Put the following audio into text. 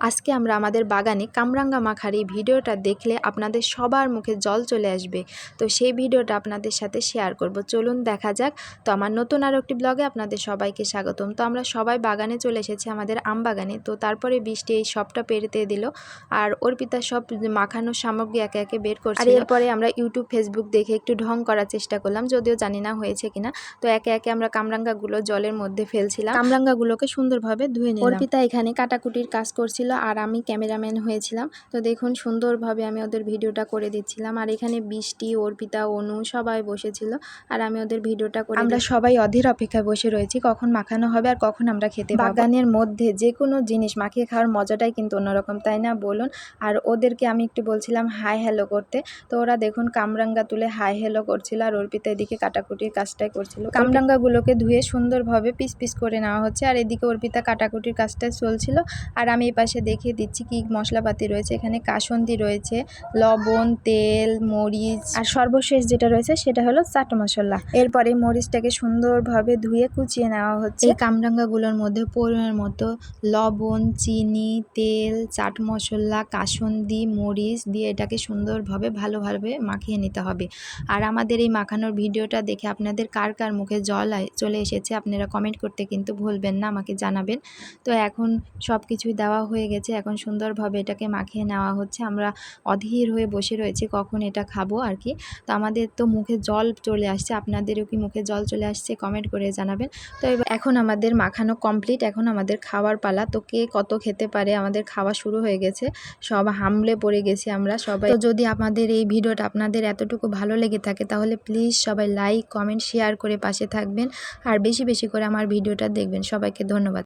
আজকে আমরা আমাদের বাগানে কামরাঙ্গা মাখার এই ভিডিওটা দেখলে আপনাদের সবার মুখে জল চলে আসবে। তো সেই ভিডিওটা আপনাদের সাথে শেয়ার করব। চলুন দেখা যাক। তো আমার নতুন আরও একটি ব্লগে আপনাদের সবাইকে স্বাগতম। তো আমরা সবাই বাগানে চলে এসেছি আমাদের আম বাগানে। তো তারপরে বৃষ্টি এই সবটা পেরেতে দিল। আর অর্পিতা সব মাখানোর সামগ্রী একে একে বের করছে আর এরপরে আমরা ইউটিউব ফেসবুক দেখে একটু ঢং করার চেষ্টা করলাম। যদিও জানি না হয়েছে কিনা। তো একে একে আমরা কামরাঙ্গাগুলো জলের মধ্যে ফেলছিলাম। কামরাঙ্গাগুলোকে সুন্দরভাবে ধুয়ে নিলাম। অর্পিতা এখানে কাটাকুটির কাজ করছিল। আর আমি ক্যামেরাম্যান হয়েছিলাম। তো দেখুন সুন্দরভাবে আমি ওদের ভিডিওটা করে দিচ্ছিলাম। আর এখানে বৃষ্টি অর্পিতা অনু সবাই বসেছিল আর আমি ওদের ভিডিওটা করে আমরা সবাই অধীর অপেক্ষায় বসে রয়েছি কখন মাখানো হবে আর কখন আমরা খেতে। বাগানের মধ্যে যে কোনো জিনিস মাখিয়ে খাওয়ার মজাটাই কিন্তু অন্যরকম তাই না? বলুন। আর ওদেরকে আমি একটু বলছিলাম হাই হ্যালো করতে। তো ওরা দেখুন কামরাঙ্গা তুলে হাই হ্যালো করছিল আর অর্পিতা এদিকে কাটাকুটির কাজটাই করছিল। কামরাঙ্গাগুলোকে ধুয়ে সুন্দরভাবে পিস পিস করে নেওয়া হচ্ছে আর এদিকে অর্পিতা কাটাকুটির কাজটা চলছিল। আর আমি এই পাশে দেখিয়ে দিচ্ছি কি মশলাপাতি রয়েছে। এখানে কাসন্দি রয়েছে, লবণ, তেল, মরিচ আর সর্বশেষ যেটা রয়েছে সেটা হলো চাট মশলা। এরপরে মরিচটাকে সুন্দরভাবে ধুয়ে কুচিয়ে নেওয়া হচ্ছে। এই কামরাঙ্গাগুলোর মধ্যে পরিমাণ মতো লবণ, চিনি, তেল, চাট মশলা, কাসন্দি, মরিচ দিয়ে এটাকে সুন্দরভাবে ভালোভাবে মাখিয়ে নিতে হবে। আর আমাদের এই মাখানোর ভিডিওটা দেখে আপনাদের কার কার মুখে জল চলে এসেছে আপনারা কমেন্ট করতে কিন্তু ভুলবেন না, আমাকে জানাবেন। তো এখন সব কিছুই দেওয়া হয়ে গেছে। এখন সুন্দরভাবে এটাকে মাখিয়ে নেওয়া হচ্ছে। আমরা অধীর হয়ে বসে রয়েছি, কখন এটা খাব আর কি। তো আমাদের তো মুখে জল চলে আসছে। আপনাদেরও কি মুখে জল চলে আসছে কমেন্ট করে জানাবেন। তো এখন আমাদের মাখানো কমপ্লিট এখন আমাদের খাওয়ার পালা। তো কে কত খেতে পারে? আমাদের খাওয়া শুরু হয়ে গেছে। সব হামলে পড়ে গেছি আমরা সবাই। তো যদি আমাদের এই ভিডিওটা আপনাদের এতটুকু ভালো লেগে থাকে, তাহলে প্লিজ সবাই লাইক কমেন্ট শেয়ার করে পাশে থাকবেন। আর বেশি বেশি করে আমার ভিডিওটা দেখবেন। সবাইকে ধন্যবাদ।